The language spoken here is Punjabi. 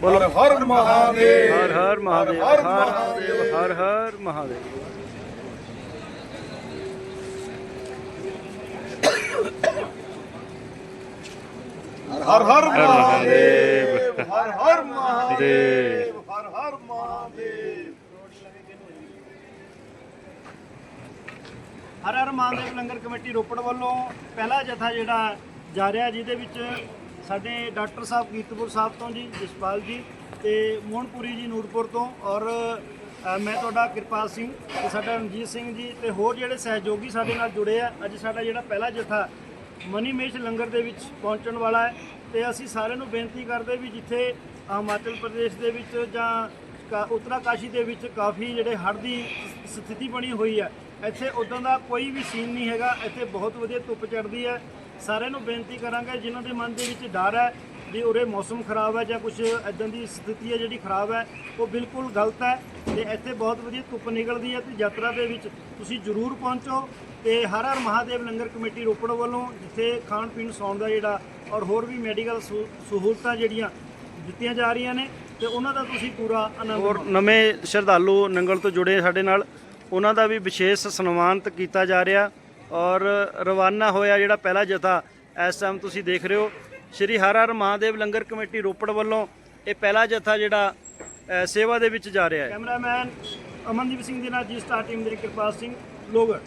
ਬੋਲੋ ਹਰ ਹਰ ਮਹਾਦੇਵ ਹਰ ਹਰ ਮਹਾਦੇਵ ਹਰ ਹਰ ਮਹਾਦੇਵ। ਹਰ ਹਰ ਮਹਾਦੇਵ ਹਰ ਹਰ ਮਹਾਦੇਵ। ਮਹਾਦੇਵ ਹਰ ਹਰ ਮਹਾਦੇਵ ਦੇਵ। ਹਰ ਹਰ ਮਹਾਦੇਵ ਹਰ ਹਰ ਮਹਾਦੇਵ ਲੰਗਰ ਕਮੇਟੀ ਰੋਪੜ ਵੱਲੋਂ ਪਹਿਲਾ ਜਥਾ ਜਿਹੜਾ ਜਾ ਰਿਹਾ ਜਿਹਦੇ ਵਿੱਚ ਸਾਡੇ ਡਾਕਟਰ ਸਾਹਿਬ ਕੀਰਤਪੁਰ ਸਾਹਿਬ ਤੋਂ ਜੀ, ਜਸਪਾਲ ਜੀ ਤੇ ਮੋਹਨਪੁਰੀ ਜੀ ਨੂਰਪੁਰ ਤੋਂ ਔਰ ਮੈਂ ਤੁਹਾਡਾ ਕਿਰਪਾਲ ਸਿੰਘ ਤੇ ਸਾਡਾ ਰਣਜੀਤ ਸਿੰਘ ਜੀ ਤੇ ਹੋਰ ਜਿਹੜੇ ਸਹਿਯੋਗੀ ਸਾਡੇ ਨਾਲ ਜੁੜੇ ਆ, ਅੱਜ ਸਾਡਾ ਜਿਹੜਾ ਪਹਿਲਾ ਜਥਾ ਮਨੀ ਮੇਸ਼ ਲੰਗਰ ਦੇ ਵਿੱਚ ਪਹੁੰਚਣ ਵਾਲਾ ਹੈ ਤੇ ਅਸੀਂ ਸਾਰਿਆਂ ਨੂੰ ਬੇਨਤੀ ਕਰਦੇ ਵੀ ਜਿੱਥੇ ਹਿਮਾਚਲ ਪ੍ਰਦੇਸ਼ ਦੇ ਵਿੱਚ ਜਾਂ ਕਾ- ਉੱਤਰਾਕਾਸ਼ੀ ਦੇ ਵਿੱਚ ਕਾਫੀ ਜਿਹੜੇ ਹੜ੍ਹ ਦੀ ਸਥਿਤੀ ਬਣੀ ਹੋਈ ਹੈ, ਇੱਥੇ ਉਦੋਂ ਦਾ ਕੋਈ ਵੀ ਸੀਨ ਨਹੀਂ ਹੈਗਾ, ਇੱਥੇ ਬਹੁਤ ਵਧੀਆ ਧੁੱਪ ਚੜ੍ਹਦੀ ਹੈ ਸਾਰਿਆਂ ਨੂੰ ਬੇਨਤੀ ਕਰਾਂਗੇ ਜਿਨ੍ਹਾਂ ਦੇ ਮਨ ਦੇ ਵਿੱਚ ਡਰ ਹੈ ਵੀ ਉਰੇ ਮੌਸਮ ਖਰਾਬ ਹੈ ਜਾਂ ਕੁਝ ਇਦਾਂ ਦੀ ਸਥਿਤੀ ਹੈ ਜਿਹੜੀ ਖਰਾਬ ਹੈ ਉਹ ਬਿਲਕੁਲ ਗਲਤ ਹੈ ਤੇ ਇੱਥੇ ਬਹੁਤ ਵਧੀਆ ਧੁੱਪ ਨਿਕਲਦੀ ਹੈ ਤੇ ਯਾਤਰਾ ਦੇ ਵਿੱਚ ਤੁਸੀਂ ਜ਼ਰੂਰ ਪਹੁੰਚੋ ਤੇ ਹਰ ਹਰ ਮਹਾਦੇਵ ਲੰਗਰ ਕਮੇਟੀ ਰੋਪੜ ਵੱਲੋਂ ਜਿੱਥੇ ਖਾਣ ਪੀਣ ਸੌਣ ਦਾ ਜਿਹੜਾ ਔਰ ਹੋਰ ਵੀ ਮੈਡੀਕਲ ਸਹੂਲਤਾਂ ਜਿਹੜੀਆਂ ਦਿੱਤੀਆਂ ਜਾ ਰਹੀਆਂ ਨੇ ਤੇ ਉਹਨਾਂ ਦਾ ਤੁਸੀਂ ਪੂਰਾ ਆਨੰਦ ਹੋਰ ਨਵੇਂ ਸ਼ਰਧਾਲੂ ਨੰਗਲ ਤੋਂ ਜੁੜੇ ਸਾਡੇ ਨਾਲ ਉਹਨਾਂ ਦਾ ਵੀ ਵਿਸ਼ੇਸ਼ ਸਨਮਾਨਿਤ ਕੀਤਾ ਜਾ ਰਿਹਾ। ਔਰ ਰਵਾਨਾ ਹੋਇਆ ਜਿਹੜਾ ਪਹਿਲਾ ਜਥਾ, ਇਸ ਟਾਈਮ ਤੁਸੀਂ ਦੇਖ ਰਹੇ ਹੋ, ਸ਼੍ਰੀ ਹਰ ਹਰ ਮਹਾਦੇਵ ਲੰਗਰ ਕਮੇਟੀ ਰੋਪੜ ਵੱਲੋਂ ਇਹ ਪਹਿਲਾ ਜਥਾ ਜਿਹੜਾ ਸੇਵਾ ਦੇ ਵਿੱਚ ਜਾ ਰਿਹਾ ਹੈ। ਕੈਮਰਾਮੈਨ ਅਮਨਦੀਪ ਸਿੰਘ ਦੇ ਨਾਲ ਜੀ ਸਟਾਰ ਟੀਮ ਦੇ ਕਿਰਪਾਲ ਸਿੰਘ ਲੋਗੜ